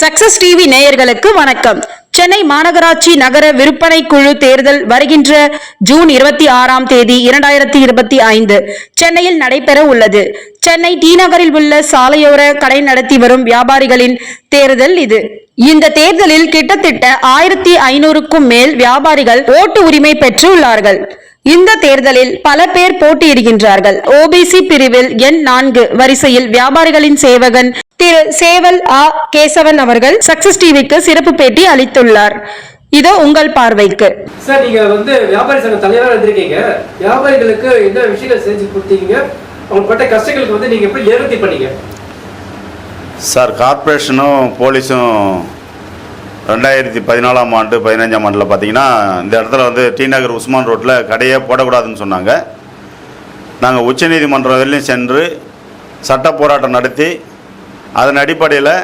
Success TV நேயர்களுக்கு வணக்கம். சென்னை மாநகராட்சி நகர விற்பனை குழு தேர்தல் வருகின்ற ஜூன் இருபத்தி ஆறாம் தேதி இரண்டாயிரத்தி இருபத்தி ஐந்து சென்னையில் நடைபெற உள்ளது. சென்னை டி நகரில் உள்ள சாலையோர கடை நடத்தி வரும் வியாபாரிகளின் தேர்தல் இது. இந்த தேர்தலில் கிட்டத்தட்ட ஆயிரத்தி ஐநூறுக்கும் மேல் வியாபாரிகள் ஓட்டு உரிமை பெற்று உள்ளார்கள் இந்த தேர்தலில் பல பேர் போட்டியிடுகின்றார்கள். ஓபிசி பிரிவில் எண் நான்கு வரிசையில் வியாபாரிகளின் சேவகன் திரு சேவல் ஆ. கேசவன் அவர்கள் சக்சஸ் டிவிக்கு சிறப்பு பேட்டி அளித்துள்ளார். இதோ உங்கள் பார்வைக்கு. சார் நீங்க வந்து வியாபாரி சங்க தலைவரா இருந்திருக்கீங்க. வியாபாரிகளுக்கு என்ன விஷயங்கள் செஞ்சு கொடுத்தீங்க? அவங்க பட்ட கஷ்டங்களுக்கு வந்து நீங்க எப்படி நிவர்த்தி பண்ணீங்க? சார் கார்ப்பரேஷனும் போலீஸும் ரெண்டாயிரத்தி பதினாலாம் ஆண்டு பதினஞ்சாம் ஆண்டில் பார்த்தீங்கன்னா இந்த இடத்துல வந்து டி நகர் உஸ்மான் ரோட்டில் கடையே போடக்கூடாதுன்னு சொன்னாங்க. நாங்கள் உச்சநீதிமன்றம் வரையிலும் சென்று சட்ட போராட்டம் நடத்தி அதன் அடிப்படையில்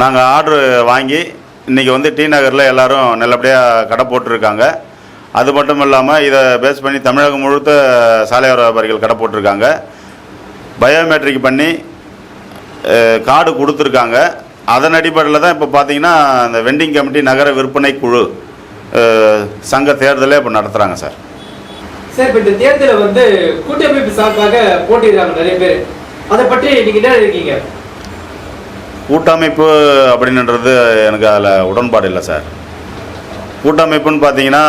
நாங்கள் ஆர்டர் வாங்கி இன்றைக்கி வந்து டி நகரில் எல்லோரும் நல்லபடியாக கடை போட்டிருக்காங்க. அது மட்டும் இல்லாமல் இதை பேஸ் பண்ணி தமிழகம் முழுத்த சாலையோர வியாபாரிகள் கடை போட்டிருக்காங்க. பயோமெட்ரிக் பண்ணி கார்டு கொடுத்துருக்காங்க. அதன் அடிப்படையில் தான் இப்போ பார்த்தீங்கன்னா இந்த வெண்டிங் கமிட்டி நகர விற்பனை குழு சங்க தேர்தலே இப்போ நடத்துகிறாங்க சார். சார் இப்போ இந்த தேர்தலை வந்து கூட்டமைப்பு சார்பாக போட்டிடுறாங்க நிறைய பேர். அதை பற்றி நீங்கள் என்ன இருக்கீங்க கூட்டமைப்பு அப்படின்றது எனக்கு அதில் உடன்பாடு இல்லை சார். கூட்டமைப்புன்னு பார்த்தீங்கன்னா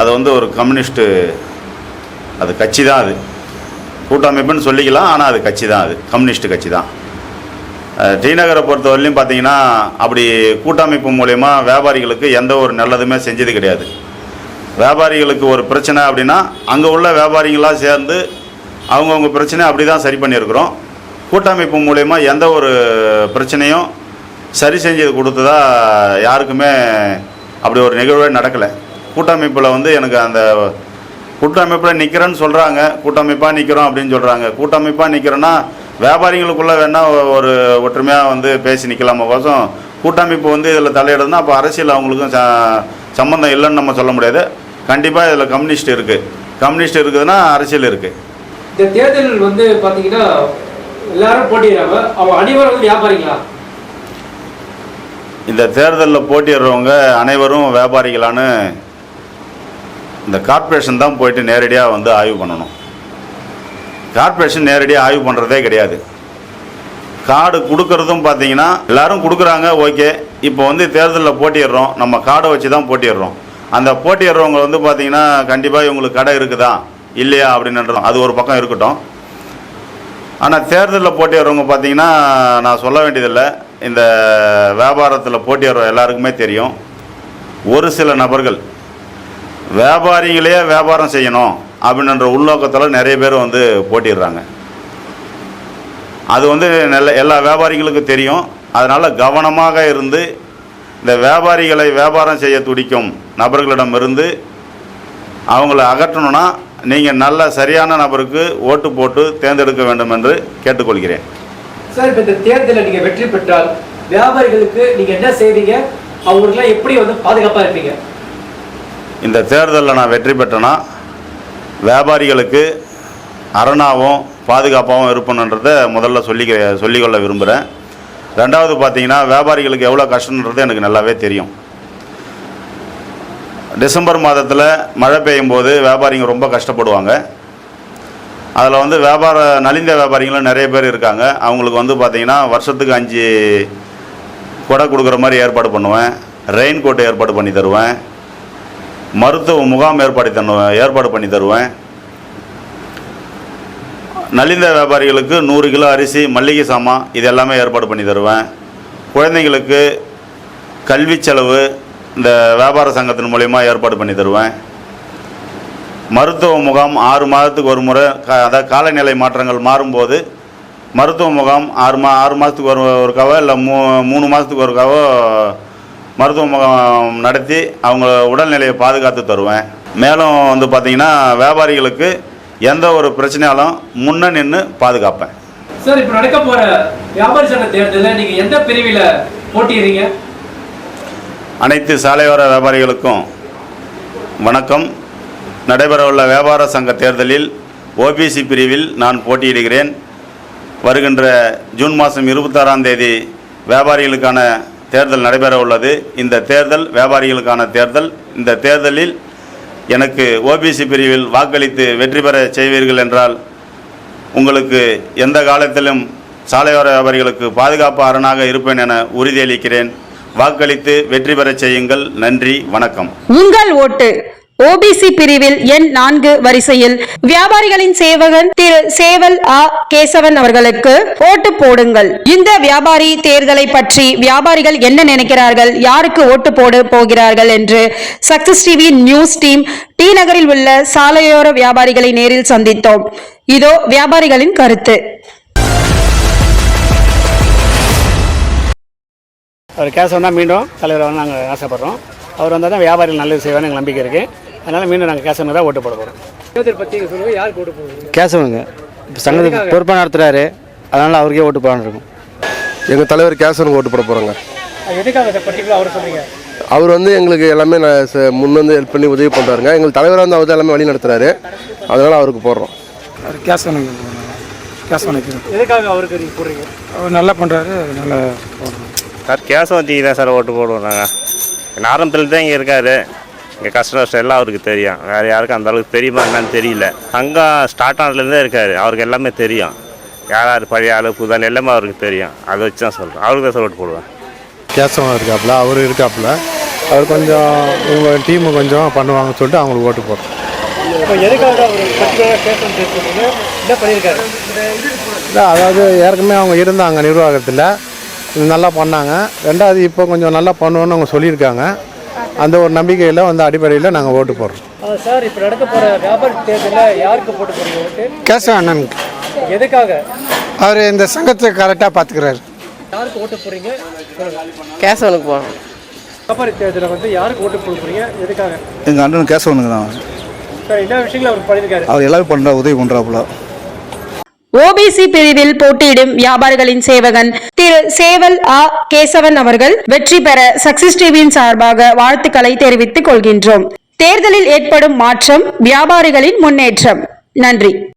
அது வந்து ஒரு கம்யூனிஸ்ட்டு அது கட்சி தான் அது. கூட்டமைப்புன்னு சொல்லிக்கலாம் ஆனால் அது கட்சி தான் அது. கம்யூனிஸ்ட் கட்சி தான். அஹ், பொறுத்த நகரை பொறுத்தவரையிலையும் பார்த்தீங்கன்னா அப்படி கூட்டமைப்பு மூலயமா வியாபாரிகளுக்கு எந்த ஒரு நல்லதுமே செஞ்சது கிடையாது. வியாபாரிகளுக்கு ஒரு பிரச்சனை அப்படின்னா அங்கே உள்ள வியாபாரிங்களாம் சேர்ந்து அவங்கவுங்க பிரச்சனை அப்படி தான் சரி பண்ணியிருக்கிறோம். கூட்டமைப்பு மூலயமா எந்த ஒரு பிரச்சனையும் சரி செஞ்சது கொடுத்ததா யாருக்குமே அப்படி ஒரு நிகழ்வே நடக்கலை. கூட்டமைப்பில் வந்து எனக்கு அந்த கூட்டமைப்பில் நிற்கிறேன்னு சொல்கிறாங்க கூட்டமைப்பாக நிற்கிறோம் அப்படின்னு சொல்கிறாங்க கூட்டமைப்பாக நிற்கிறோன்னா வியாபாரிகளுக்குள்ளே வேணால் ஒரு ஒற்றுமையாக வந்து பேசி நிற்கலாம கோசம் கூட்டமைப்பு வந்து இதில் தலையிடுதுன்னா அப்போ அரசியல் அவங்களுக்கும் ச சம்மந்தம் இல்லைன்னு நம்ம சொல்ல முடியாது. கண்டிப்பாக இதில் கம்யூனிஸ்ட் இருக்குது கம்யூனிஸ்ட் இருக்குதுன்னா அரசியல் இருக்குது இந்த தேர்தல் வந்து பார்த்தீங்கன்னா எல்லாரும் போட்டிடுறாங்க அவங்க அனைவரும் வந்து வியாபாரிங்களா இந்த தேர்தலில் போட்டியிடுறவங்க அனைவரும் வியாபாரிகளான்னு இந்த கார்ப்பரேஷன் தான் போயிட்டு நேரடியாக வந்து ஆய்வு பண்ணணும். கார்ப்பரேஷன் நேரடியாக ஆய்வு பண்ணுறதே கிடையாது. கார்டு கொடுக்கறதும் பார்த்தீங்கன்னா எல்லாரும் கொடுக்குறாங்க ஓகே. இப்போ வந்து தேர்தலில் போட்டிடுறோம் நம்ம கார்டை வச்சு தான் போட்டிடுறோம் அந்த போட்டிடுறவங்க வந்து பார்த்தீங்கன்னா கண்டிப்பாக இவங்களுக்கு கடை இருக்குதா? இல்லையா? அப்படின்றது அது ஒரு பக்கம் இருக்கட்டும். ஆனால் தேர்தலில் போட்டி வரவங்க பார்த்தீங்கன்னா நான் சொல்ல வேண்டியதில்லை. இந்த வியாபாரத்தில் போட்டி வர எல்லாருக்குமே தெரியும். ஒரு சில நபர்கள் வியாபாரிகளே வியாபாரம் செய்யணும் அப்படின்ற உள்நோக்கத்தில் நிறைய பேர் வந்து போட்டிடுறாங்க அது வந்து நல்ல எல்லா வியாபாரிகளுக்கும் தெரியும். அதனால் கவனமாக இருந்து இந்த வியாபாரிகளை வியாபாரம் செய்ய துடிக்கும் நபர்களிடமிருந்து அவங்கள அகற்றணும்னா நீங்கள் நல்ல சரியான நபருக்கு ஓட்டு போட்டு தேர்ந்தெடுக்க வேண்டும் என்று கேட்டுக்கொள்கிறேன். சார் இப்ப இந்த தேர்தலில் நீங்க வெற்றி பெற்றால் வியாபாரிகளுக்கு நீங்க என்ன செய்வீங்க? அவங்களுக்குலாம் எப்படி வந்து பாதுகாப்பா இருப்பீங்க? இந்த தேர்தலில் நான் வெற்றி பெற்றேன்னா வியாபாரிகளுக்கு அரணாவும் பாதுகாப்பாகவும் இருப்பணுன்றதை முதல்ல சொல்லிக்க சொல்லிக்கொள்ள விரும்புகிறேன் ரெண்டாவது பார்த்தீங்கன்னா வியாபாரிகளுக்கு எவ்வளோ கஷ்டன்றது எனக்கு நல்லாவே தெரியும். டிசம்பர் மாதத்தில் மழை பெய்யும் போது வியாபாரிங்க ரொம்ப கஷ்டப்படுவாங்க. அதில் வந்து வியாபார நலிந்த வியாபாரிங்களும் நிறைய பேர் இருக்காங்க. அவங்களுக்கு வந்து பார்த்திங்கன்னா வருஷத்துக்கு அஞ்சு கொடை கொடுக்குற மாதிரி ஏற்பாடு பண்ணுவேன். ரெயின் கோட் ஏற்பாடு பண்ணி தருவேன். மருத்துவ முகாம் ஏற்பாடு தருவேன் ஏற்பாடு பண்ணி தருவேன். நலிந்த வியாபாரிகளுக்கு நூறு கிலோ அரிசி மல்லிகை சாமான் இது எல்லாமே ஏற்பாடு பண்ணி தருவேன். குழந்தைங்களுக்கு கல்வி செலவு இந்த வியாபார சங்கத்தின் மூலயமா ஏற்பாடு பண்ணி தருவேன். மருத்துவ முகாம் ஆறு மாதத்துக்கு ஒரு முறை க அதாவது காலநிலை மாற்றங்கள் மாறும்போது மருத்துவ முகாம் ஆறு மா ஆறு மாதத்துக்கு ஒரு ஒருக்காவோ இல்லை மூ மூணு மாதத்துக்கு ஒருக்காவோ மருத்துவ முகாம் நடத்தி அவங்க உடல்நிலையை பாதுகாத்து தருவேன். மேலும் வந்து பார்த்திங்கன்னா வியாபாரிகளுக்கு எந்த ஒரு பிரச்சனையாலும் முன்ன நின்று பாதுகாப்பேன். சார் இப்போ நடக்க போகிற வியாபாரி சங்க தேர்தலில் நீங்கள் எந்த பிரிவில் போட்டிடுறீங்க அனைத்து சாலையோர வியாபாரிகளுக்கும் வணக்கம். நடைபெறவுள்ள வியாபார சங்க தேர்தலில் ஓபிசி பிரிவில் நான் போட்டியிடுகிறேன். வருகின்ற ஜூன் மாதம் இருபத்தாறாம் தேதி வியாபாரிகளுக்கான தேர்தல் நடைபெற உள்ளது இந்த தேர்தல் வியாபாரிகளுக்கான தேர்தல். இந்த தேர்தலில் எனக்கு ஓபிசி பிரிவில் வாக்களித்து வெற்றி பெற செய்வீர்கள் என்றால் உங்களுக்கு எந்த காலத்திலும் சாலையோர வியாபாரிகளுக்கு பாதுகாப்பு அரணாக இருப்பேன் என உறுதியளிக்கிறேன். வாக்களித்து வெற்றி பெறச் செய்யுங்கள். நன்றி வணக்கம். உங்கள் ஓட்டு. ஓபிசி பிரிவில் எண் நான்கு வரிசையில் வியாபாரிகளின் சேவகன் திரு சேவல் ஆ. கேசவன் அவர்களுக்கு ஓட்டு போடுங்கள். இந்த வியாபாரி தேர்தலை பற்றி வியாபாரிகள் என்ன நினைக்கிறார்கள்? யாருக்கு ஓட்டு போட போகிறார்கள் என்று success TV news team T நகரில் உள்ள சாலையோர வியாபாரிகளை நேரில் சந்தித்தோம். இதோ வியாபாரிகளின் கருத்து. அவர் கேசவன் தான் மீண்டும் தலைவராக நாங்கள் ஆசைப்படுறோம். அவர் வந்தால் தான் வியாபாரிகள் நல்லது செய்வார்னு எங்கள் நம்பிக்கை இருக்குது அதனால் மீண்டும் நாங்கள் கேசவனுக்கு தான் ஓட்டு போட போகிறோம் தேர்தல் பத்தி சொல்லுங்க. யாருக்கு ஓட்டு போடுவீங்க? கேசவனுங்க இப்போ சங்கத்துக்கு பொறுப்பாக நடத்துகிறாரு அதனால் அவருக்கே ஓட்டு போடலான்னு இருக்கும். எங்கள் தலைவர் கேசவனுக்கு ஓட்டு போட போகிறோங்க அவர் சொல்றீங்க? அவர் வந்து எங்களுக்கு எல்லாமே முன் வந்து ஹெல்ப் பண்ணி உதவி பண்ணுறாருங்க எங்கள் தலைவராக வந்து அவர் தான் எல்லாமே வழி நடத்துறாரு. அதனால் அவருக்கு போடுறோம். அவர் கேசவனுக்கு கேசவனுக்கு எதுக்காக அவருக்கு போடுறீங்க? அவர் நல்லா பண்ணுறாரு நல்லா போடுறோம் சார் கேசவந்திக்கு தான் சார் ஓட்டு போடுவோம் நாங்கள் ஆரம்பத்தில் தான் இங்கே இருக்காரு. இங்கே கஷ்ட நஷ்டம் எல்லாம் அவருக்கு தெரியும். வேறு யாருக்கும் அந்த அளவுக்கு தெரியுமா என்னன்னு தெரியல. அங்கே ஸ்டார்ட் ஆனதுலேருந்தே இருக்காரு. அவருக்கு எல்லாமே தெரியும். யார் யார் பழைய ஆளு புதால் எல்லாமே அவருக்கு தெரியும். அதை வச்சு தான் சொல்கிறேன் அவருக்கு தான் சார் ஓட்டு போடுவேன். கேசவன் இருக்காப்புல அவர் இருக்காப்புல. அவர் கொஞ்சம் இவங்க டீமு கொஞ்சம் பண்ணுவாங்கன்னு சொல்லிட்டு அவங்களுக்கு ஓட்டு போடுறோம். அதாவது ஏற்கனவே அவங்க இருந்தாங்க நிர்வாகத்தில். இது நல்லா பண்ணாங்க. ரெண்டாவது இப்போ கொஞ்சம் நல்லா பண்ணுவோன்னு அவங்க சொல்லியிருக்காங்க. அந்த ஒரு நம்பிக்கையில் வந்து அடிப்படையில் நாங்கள் ஓட்டு போடுறோம். சார் இப்போ நடக்க போற வியாபாரி தேர்தலில் யாருக்கு போட்டு போறீங்க ஓட்டு? கேசவ அண்ணனுக்கு எதுக்காக? அவர் இந்த சங்கத்தை கரெக்டாக பார்த்துக்கிறாரு யாருக்கு ஓட்டு சொல்லுங்க. கேசவனுக்கு போகணும் வியாபாரி தேர்தலில் வந்து யாருக்கு ஓட்டு போட போறீங்க? எதுக்காக? எங்கள் அண்ணன் கேசவனுக்கு தான். சார் என்ன விஷயங்கள் அவர் பண்ணியிருக்காரு அவர் எல்லாமே பண்ணுறா உதவி பண்ணுறாப்புல ஓபிசி பிரிவில் போட்டியிடும் வியாபாரிகளின் சேவகன் திரு சேவல் ஆ. கேசவன் அவர்கள் வெற்றி பெற சக்சஸ் டிவியின் சார்பாக வாழ்த்துக்களை தெரிவித்துக் கொள்கின்றோம். தேர்தலில் ஏற்படும் மாற்றம் வியாபாரிகளின் முன்னேற்றம். நன்றி.